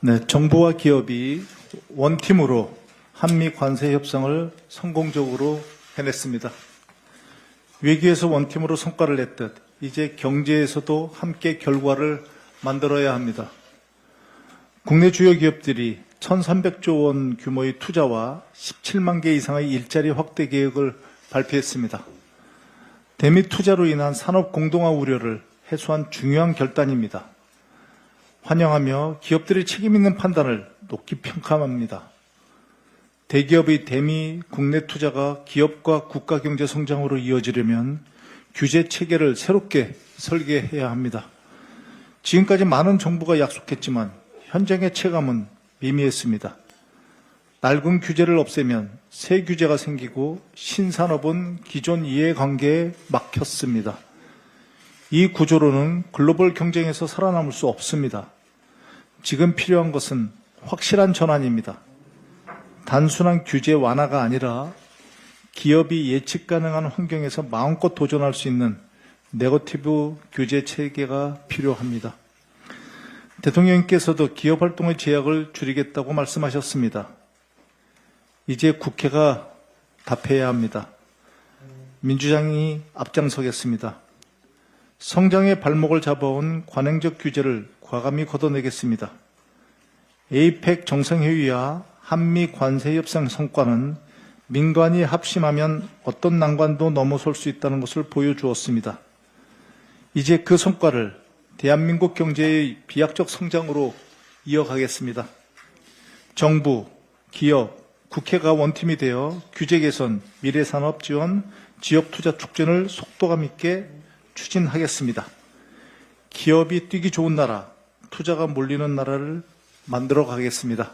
네, 정부와 기업이 원팀으로 한미 관세 협상을 성공적으로 해냈습니다. 외교에서 원팀으로 성과를 냈듯 이제 경제에서도 함께 결과를 만들어야 합니다. 국내 주요 기업들이 1,300조 원 규모의 투자와 17만 개 이상의 일자리 확대 계획을 발표했습니다. 대미 투자로 인한 산업 공동화 우려를 해소한 중요한 결단입니다. 환영하며 기업들의 책임 있는 판단을 높이 평가합니다. 대기업의 대미 국내 투자가 기업과 국가 경제 성장으로 이어지려면 규제 체계를 새롭게 설계해야 합니다. 지금까지 많은 정부가 약속했지만 현장의 체감은 미미했습니다. 낡은 규제를 없애면 새 규제가 생기고 신산업은 기존 이해관계에 막혔습니다. 이 구조로는 글로벌 경쟁에서 살아남을 수 없습니다. 지금 필요한 것은 확실한 전환입니다. 단순한 규제 완화가 아니라 기업이 예측 가능한 환경에서 마음껏 도전할 수 있는 네거티브 규제 체계가 필요합니다. 대통령께서도 기업 활동의 제약을 줄이겠다고 말씀하셨습니다. 이제 국회가 답해야 합니다. 민주당이 앞장서겠습니다. 성장의 발목을 잡아온 관행적 규제를 과감히 걷어내겠습니다. 에이펙 정상회의와 한미 관세 협상 성과는 민관이 합심하면 어떤 난관도 넘어설 수 있다는 것을 보여주었습니다. 이제 그 성과를 대한민국 경제의 비약적 성장으로 이어가겠습니다. 정부, 기업, 국회가 원팀이 되어 규제 개선, 미래 산업 지원, 지역 투자 촉진을 속도감 있게 추진하겠습니다. 기업이 뛰기 좋은 나라, 투자가 몰리는 나라를 만들어 가겠습니다.